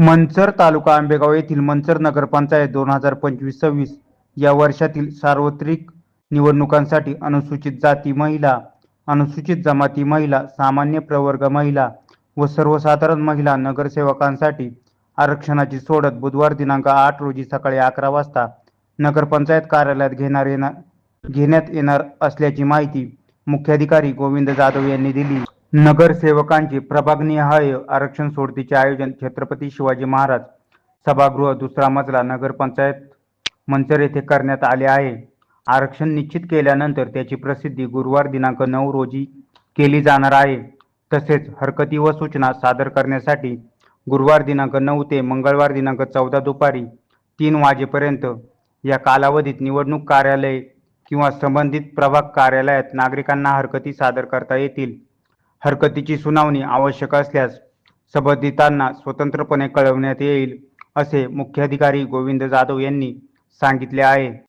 मंचर तालुका आंबेगाव येथील मंचर नगरपंचायत दोन हजार पंचवीस सव्वीस या वर्षातील सार्वत्रिक निवडणुकांसाठी अनुसूचित जाती महिला अनुसूचित जमाती महिला सामान्य प्रवर्ग महिला व सर्वसाधारण महिला नगरसेवकांसाठी आरक्षणाची सोडत बुधवार दिनांक आठ रोजी सकाळी अकरा वाजता नगरपंचायत कार्यालयात घेणार येणार घेण्यात येणार असल्याची माहिती मुख्याधिकारी गोविंद जाधव यांनी दिली. नगरसेवकांची प्रभागनिहाय आरक्षण सोडतीचे आयोजन छत्रपती शिवाजी महाराज सभागृह दुसरा मजला नगरपंचायत मंचर येथे करण्यात आले आहे. आरक्षण निश्चित केल्यानंतर त्याची प्रसिद्धी गुरुवार दिनांक नऊ रोजी केली जाणार आहे. तसेच हरकती व सूचना सादर करण्यासाठी गुरुवार दिनांक नऊ ते मंगळवार दिनांक चौदा दुपारी तीन वाजेपर्यंत या कालावधीत निवडणूक कार्यालय किंवा संबंधित प्रभाग कार्यालयात नागरिकांना हरकती सादर करता येतील. हरकतीची सुनावणी आवश्यक असल्यास संबंधितांना स्वतंत्रपणे कळवण्यात येईल असे मुख्याधिकारी गोविंद जाधव यांनी सांगितले आहे.